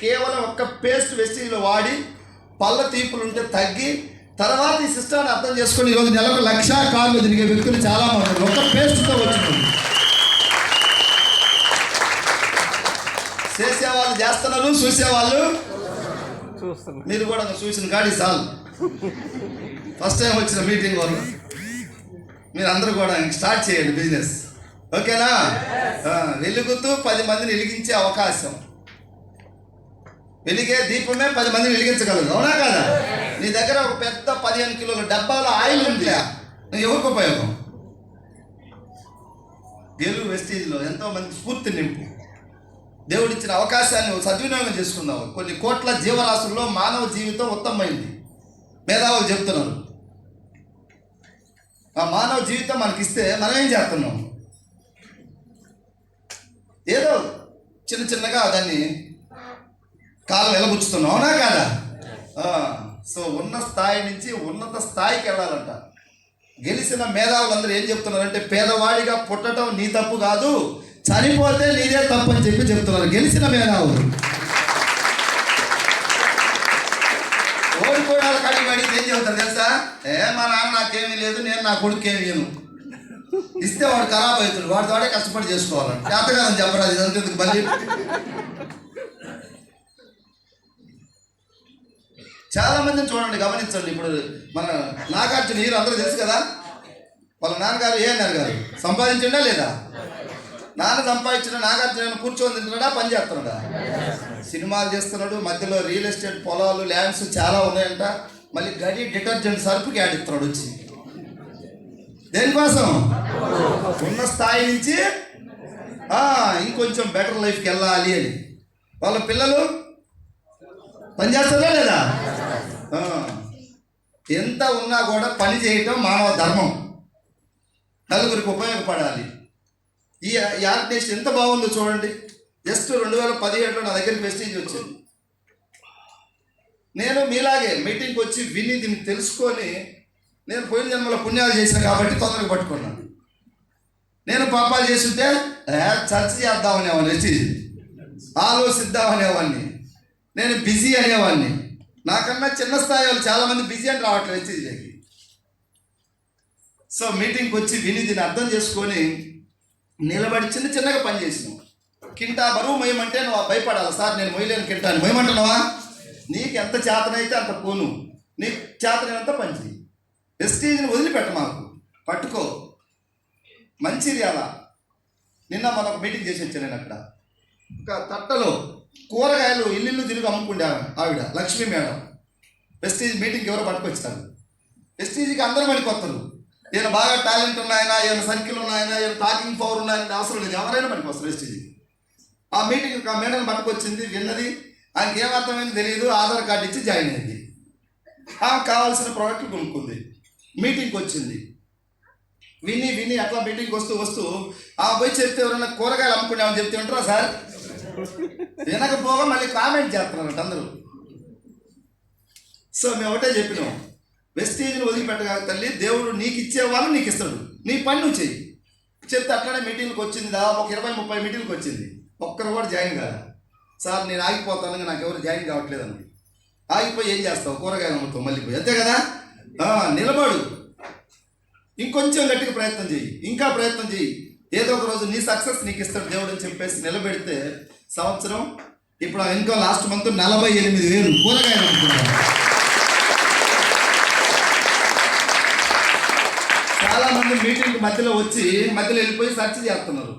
కేవలం ఒక్క పేస్ట్ వెస్టీజ్లో వాడి పళ్ళ తీపులు ఉంటే తగ్గి తర్వాత ఈ సిస్టాన్ని అర్థం చేసుకొని ఈరోజు నెలకు లక్ష కార్లు తిరిగే వ్యక్తులు చాలా మంది. ఒక్క పేస్ట్తో వచ్చింది. చేసేవాళ్ళు చేస్తున్నారు చూసేవాళ్ళు మీరు కూడా చూసిన గాడి చాలు. ఫస్ట్ టైం వచ్చిన మీటింగ్ వల్ల మీరు అందరూ కూడా స్టార్ట్ చేయండి బిజినెస్. ఓకేనా? వెలుగుతూ పది మందిని వెలిగించే అవకాశం. వెలిగే దీపమే పది మందిని వెలిగించగలదు అవునా కదా? నీ దగ్గర ఒక పెద్ద పదిహేను కిలోల డబ్బాలో ఆయిల్ ఉంది నువ్వు ఎవరికి ఉపయోగం? తెలుగు వెస్టీజ్లో ఎంతో మంది స్ఫూర్తి నింపు. దేవుడిచ్చిన అవకాశాన్ని సద్వినియోగం చేసుకుందాం కొన్ని కోట్ల జీవరాశుల్లో మానవ జీవితం ఉత్తమమైంది. మేధావులు చెప్తున్నారు. ఆ మానవ జీవితం మనకిస్తే మనం ఏం చేస్తున్నాం? ఏదో చిన్న చిన్నగా దాన్ని కాలం వెలబుచ్చుతున్నాం అవునా కాదా? ఆ, సో ఉన్న స్థాయి నుంచి ఉన్నత స్థాయికి వెళ్ళాలంట. గెలిచిన మేధావులందరూ ఏం చెప్తున్నారంటే పేదవాడిగా పుట్టడం నీ తప్పు కాదు చనిపోతే నీదే తప్పు అని చెప్పి చెప్తున్నారు. గెలిచిన మేధావులు. ఓడిపోయిన వాళ్ళ కాడికి అడిగితే ఏం చెబుతారు తెలుసా? ఏ మా నాన్న నాకేమీ లేదు నేను నా కొడుకు ఏమి లేను. ఇస్తే వాడు ఖరాబ్ అవుతుంది వాడితో వాడే కష్టపడి చేసుకోవాలంటే. అంతగా చెప్పరాదు ఇదంతా ఎందుకు మళ్ళీ? చాలా మందిని చూడండి గమనించండి. ఇప్పుడు మన నాగార్జున హీరో అందరూ తెలుసు కదా? వాళ్ళ నాన్నగారు ఏ అన్నారు గారు? సంపాదించిండా లేదా? నాన్న సంపాదించిన నాగార్జున కూర్చొని తింటున్నాడా పని చేస్తున్నాడా? సినిమాలు చేస్తున్నాడు మధ్యలో రియల్ ఎస్టేట్ పొలాలు ల్యాండ్స్ చాలా ఉన్నాయంట. మళ్ళీ గడి డిటర్జెంట్ సర్ఫ్కి యాడ్ ఇస్తున్నాడు వచ్చి. దేనికోసం? ఉన్న స్థాయి నుంచి ఇంకొంచెం బెటర్ లైఫ్కి వెళ్ళాలి అని. వాళ్ళ పిల్లలు పనిచేస్తారా లేదా? ఎంత ఉన్నా కూడా పని చేయటం మానవ ధర్మం. నలుగురికి ఉపయోగపడాలి. ఈ ఈ ఎంత బాగుందో చూడండి. జస్ట్ రెండు వేల పదిహేడులో నా దగ్గర మెసేజ్ వచ్చింది. నేను మీలాగే మీటింగ్కి వచ్చి విని దీన్ని తెలుసుకొని నేను పోయిన జన్మలో పుణ్యాలు చేశాను కాబట్టి తొందరగా పట్టుకున్నాను. నేను పాపాలు చేస్తుంటే చర్చ చేద్దామనేవాడిని వచ్చి ఆలోచిద్దామనేవాడిని. నేను బిజీ అనేవాడిని. నాకన్నా చిన్న స్థాయి వాళ్ళు చాలామంది బిజీ అని రావట్లేదు హెచ్ఈజీకి సో మీటింగ్కి వచ్చి విని దీన్ని అర్థం చేసుకొని నిలబడి చిన్న చిన్నగా పని చేసినాం. కింటా బరువు మొయ్యమంటే నువ్వు భయపడాలి. సార్ నేను మొయ్యలేను కింటాను అని. మొయ్యమంటున్నావా? నీకు ఎంత చేతనైతే అంత పోను. నీకు చేతనంత పని చేయి ఎస్టీజీని వదిలిపెట్ట మాకు. పట్టుకో. మంచిర్యాల. నిన్న మనం మీటింగ్ చేసి వచ్చాను నేను అక్కడ. ఒక తట్టలో కూరగాయలు ఇల్లు తిరిగి అమ్ముకుండే ఆవిడ లక్ష్మీ మేడం. వెస్టీజ్ మీటింగ్కి ఎవరో పట్టుకొచ్చారు. వెస్టీజ్కి అందరూ మళ్ళీ కొత్తలు ఈయన బాగా టాలెంట్ ఉన్నాయనా ఈయన సర్కిల్ ఉన్నాయనా ఈయన టాకింగ్ పవర్ ఉన్నాయని అవసరం లేదు. ఎవరైనా మనకి వస్తారు వెస్టీజ్కి ఆ మీటింగ్ ఆ మేడం పట్టుకొచ్చింది. విన్నది. ఆయనకి ఏమర్థమైంది తెలియదు. ఆధార్ కార్డు ఇచ్చి జాయిన్ అయింది. ఆమె కావాల్సిన ప్రోడక్ట్లు కొనుక్కుంది. మీటింగ్కి వచ్చింది. విని విని అట్లా మీటింగ్కి వస్తూ వస్తూ ఆ పోయి చెప్తే ఎవరైనా కూరగాయలు అమ్ముకున్నామని చెప్తే ఉంటారా సార్? వినకపోగా మళ్ళీ కామెంట్ చేస్తున్నారంట అందరూ. సో మేము ఒకటే చెప్పినాం. వెస్టేజ్ని వదిలిపెట్టగా తల్లి దేవుడు నీకు ఇచ్చేవాళ్ళు నీకు ఇస్తాడు నీ పని నువ్వు చెయ్యి. చెప్తే అట్లనే మీటింగ్కి వచ్చింది దాదాపు ఒక ఇరవై ముప్పై మీటింగ్కి వచ్చింది. ఒక్కరు కూడా జాయిన్ కాదు సార్ నేను ఆగిపోతాను నాకు ఎవరు జాయిన్ కావట్లేదండి. ఆగిపోయి ఏం చేస్తావు? కూరగాయలు అమ్ముతావు మళ్ళీ పోయి. అంతే కదా? నిలబడు. ఇంకొంచెం గట్టిగా ప్రయత్నం చెయ్యి. ఇంకా ప్రయత్నం చెయ్యి. ఏదో ఒక రోజు నీ సక్సెస్ నీకు ఇస్తాడు దేవుడు అని చెప్పేసి నిలబెడితే సంవత్సరం ఇప్పుడు ఆ లాస్ట్ మంత్ నలభై ఎనిమిది వేలు కూరగాయలు అమ్ముతున్నారు చాలా మంది మీటింగ్ మధ్యలో వచ్చి మధ్యలో వెళ్ళిపోయి సర్చ్ చేస్తున్నారు.